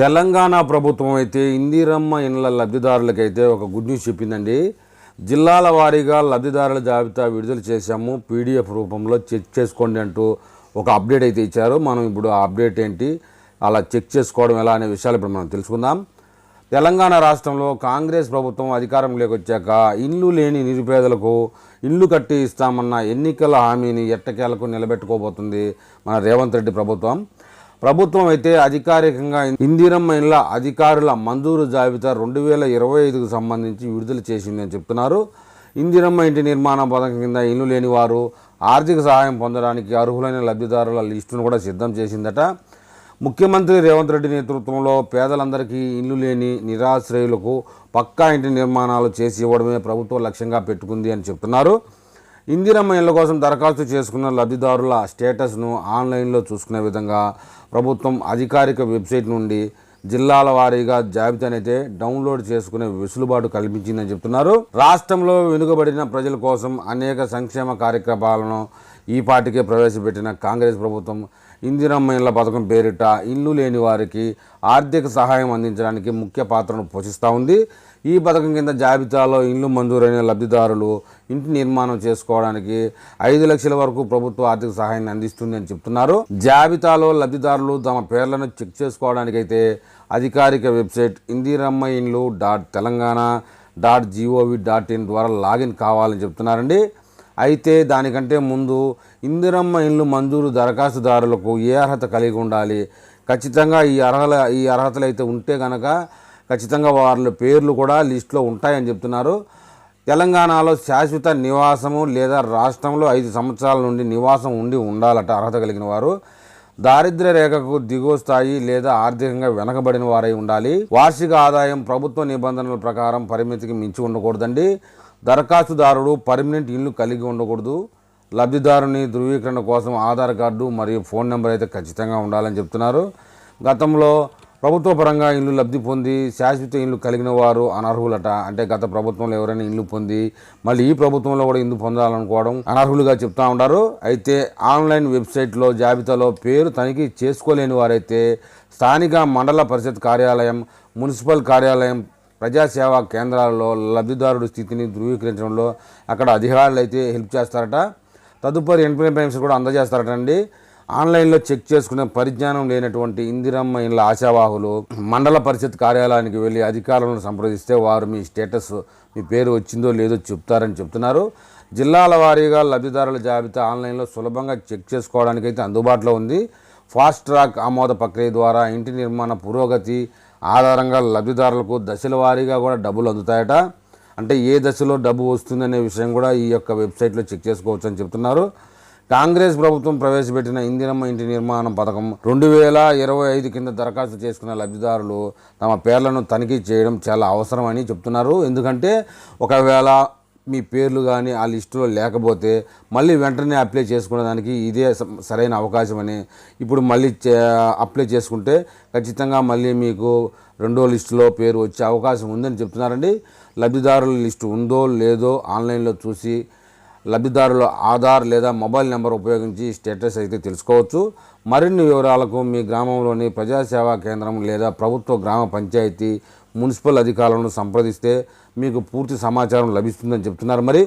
తెలంగాణ ప్రభుత్వం అయితే ఇందిరమ్మ ఇండ్ల లబ్ధిదారులకైతే ఒక గుడ్ న్యూస్ చెప్పిందండి. జిల్లాల వారీగా లబ్ధిదారుల జాబితా విడుదల చేశాము. పీడిఎఫ్ రూపంలో చెక్ చేసుకోండి అంటూ ఒక అప్డేట్ అయితే ఇచ్చారు. మనం ఇప్పుడు ఆ అప్డేట్ ఏంటి అలా చెక్ చేసుకోవడం ఎలా అనే విషయాలు ఇప్పుడు మనం తెలుసుకుందాం. తెలంగాణ రాష్ట్రంలో కాంగ్రెస్ ప్రభుత్వం అధికారంలోకి వచ్చాక ఇల్లు లేని నిరుపేదలకు ఇల్లు కట్టి ఇస్తామన్న ఎన్నికల హామీని ఎట్టకేలకు నిలబెట్టుకోబోతుంది మన రేవంత్ రెడ్డి ప్రభుత్వం. ప్రభుత్వం అయితే అధికారికంగా ఇందిరమ్మ ఇండ్ల అధికారుల మంజూరు జాబితా రెండు వేల ఇరవై ఐదుకు సంబంధించి విడుదల చేసిందని చెప్తున్నారు. ఇందిరమ్మ ఇంటి నిర్మాణ పథకం కింద ఇల్లు లేని వారు ఆర్థిక సహాయం పొందడానికి అర్హులైన లబ్ధిదారుల లిస్టును కూడా సిద్ధం చేసిందట. ముఖ్యమంత్రి రేవంత్ రెడ్డి నేతృత్వంలో పేదలందరికీ ఇల్లు లేని నిరాశ్రయులకు పక్కా ఇంటి నిర్మాణాలు చేసి ఇవ్వడమే ప్రభుత్వం లక్ష్యంగా పెట్టుకుంది అని చెప్తున్నారు. ఇందిరమ్మ ఇళ్ళ కోసం దరఖాస్తు చేసుకున్న లబ్ధిదారుల స్టేటస్ను ఆన్లైన్లో చూసుకునే విధంగా ప్రభుత్వం అధికారిక వెబ్సైట్ నుండి జిల్లాల వారీగా జాబితానైతే డౌన్లోడ్ చేసుకునే వెసులుబాటు కల్పించిందని చెప్తున్నారు. రాష్ట్రంలో వెనుకబడిన ప్రజల కోసం అనేక సంక్షేమ కార్యక్రమాలను ఈ పార్టీకే ప్రవేశపెట్టిన కాంగ్రెస్ ప్రభుత్వం ఇందిరమ్మ ఇళ్ళ పథకం పేరిట ఇల్లు లేని వారికి ఆర్థిక సహాయం అందించడానికి ముఖ్య పాత్రను పోషిస్తూ ఉంది. ఈ పథకం కింద జాబితాలో ఇల్లు మంజూరైన లబ్ధిదారులు ఇంటి నిర్మాణం చేసుకోవడానికి ఐదు లక్షల వరకు ప్రభుత్వ ఆర్థిక సహాయాన్ని అందిస్తుంది అని చెప్తున్నారు. జాబితాలో లబ్ధిదారులు తమ పేర్లను చెక్ చేసుకోవడానికైతే అధికారిక వెబ్సైట్ ఇందిరమ్మ ఇండ్లు dot Telangana dot GOV dot in ద్వారా లాగిన్ కావాలని చెప్తున్నారండి. అయితే దానికంటే ముందు ఇందిరమ్మ ఇండ్లు మంజూరు దరఖాస్తుదారులకు ఏ అర్హత కలిగి ఉండాలి? ఖచ్చితంగా ఈ అర్హత ఈ అర్హతలు అయితే ఉంటే కనుక ఖచ్చితంగా వాళ్ళ పేర్లు కూడా లిస్టులో ఉంటాయని చెప్తున్నారు. తెలంగాణలో శాశ్వత నివాసము లేదా రాష్ట్రంలో ఐదు సంవత్సరాల నుండి నివాసం ఉండి ఉండాలట అర్హత కలిగిన వారు. దారిద్ర్య రేఖకు దిగువ స్థాయి లేదా ఆర్థికంగా వెనకబడిన వారై ఉండాలి. వార్షిక ఆదాయం ప్రభుత్వ నిబంధనల ప్రకారం పరిమితికి మించి ఉండకూడదండి. దరఖాస్తుదారుడు పర్మనెంట్ ఇల్లు కలిగి ఉండకూడదు. లబ్ధిదారుని ధృవీకరణ కోసం ఆధార్ కార్డు మరియు ఫోన్ నెంబర్ అయితే ఖచ్చితంగా ఉండాలని చెప్తున్నారు. గతంలో ప్రభుత్వ పరంగా ఇల్లు లబ్ధి పొంది శాశ్వత ఇల్లు కలిగిన వారు అనర్హులట. అంటే గత ప్రభుత్వంలో ఎవరైనా ఇల్లు పొంది మళ్ళీ ఈ ప్రభుత్వంలో కూడా ఇల్లు పొందాలనుకోవడం అనర్హులుగా చెప్తా ఉంటారు అయితే ఆన్లైన్ వెబ్సైట్లో జాబితాలో పేరు తనిఖీ చేసుకోలేని వారైతే స్థానిక మండల పరిషత్ కార్యాలయం మున్సిపల్ కార్యాలయం ప్రజాసేవా కేంద్రాలలో లబ్ధిదారుడు స్థితిని ధృవీకరించడంలో అక్కడ అధికారులు అయితే హెల్ప్ చేస్తారట. తదుపరి ఇన్ఫర్మేషన్ కూడా అందజేస్తారట అండి ఆన్లైన్లో చెక్ చేసుకునే పరిజ్ఞానం లేనటువంటి ఇందిరమ్మ ఇళ్ళ ఆశావాహులు మండల పరిషత్ కార్యాలయానికి వెళ్ళి అధికారులను సంప్రదిస్తే వారు మీ స్టేటస్ మీ పేరు వచ్చిందో లేదో చెప్తారని చెప్తున్నారు. జిల్లాల వారీగా లబ్ధిదారుల జాబితా ఆన్లైన్లో సులభంగా చెక్ చేసుకోవడానికి అయితే అందుబాటులో ఉంది. ఫాస్ట్ ట్రాక్ ఆమోద ప్రక్రియ ద్వారా ఇంటి నిర్మాణ పురోగతి ఆధారంగా లబ్ధిదారులకు దశల వారీగా కూడా డబ్బులు అందుతాయట. అంటే ఏ దశలో డబ్బు వస్తుందనే విషయం కూడా ఈ యొక్క వెబ్సైట్లో చెక్ చేసుకోవచ్చు అని చెప్తున్నారు. కాంగ్రెస్ ప్రభుత్వం ప్రవేశపెట్టిన ఇందిరమ్మ ఇంటి నిర్మాణం పథకం రెండు వేల ఇరవై ఐదు కింద దరఖాస్తు చేసుకున్న లబ్ధిదారులు తమ పేర్లను తనిఖీ చేయడం చాలా అవసరమని చెప్తున్నారు. ఎందుకంటే ఒకవేళ మీ పేర్లు కానీ ఆ లిస్టులో లేకపోతే మళ్ళీ వెంటనే అప్లై చేసుకోవడానికి ఇదే స- సరైన అవకాశం అని ఇప్పుడు మళ్ళీ చే- అప్లై చేసుకుంటే ఖచ్చితంగా మళ్ళీ మీకు రెండో లిస్టులో పేరు వచ్చే అవకాశం ఉందని చెప్తున్నారండి. లబ్ధిదారుల లిస్టు ఉందో లేదో ఆన్లైన్లో చూసి లబ్ధిదారుల ఆధార్ లేదా మొబైల్ నెంబర్ ఉపయోగించి స్టేటస్ అయితే తెలుసుకోవచ్చు. మరిన్ని వివరాలకు మీ గ్రామంలోని ప్రజాసేవా కేంద్రం లేదా ప్రభుత్వ గ్రామ పంచాయతీ మున్సిపల్ అధికారులను సంప్రదిస్తే మీకు పూర్తి సమాచారం లభిస్తుందని చెప్తున్నారు. మరి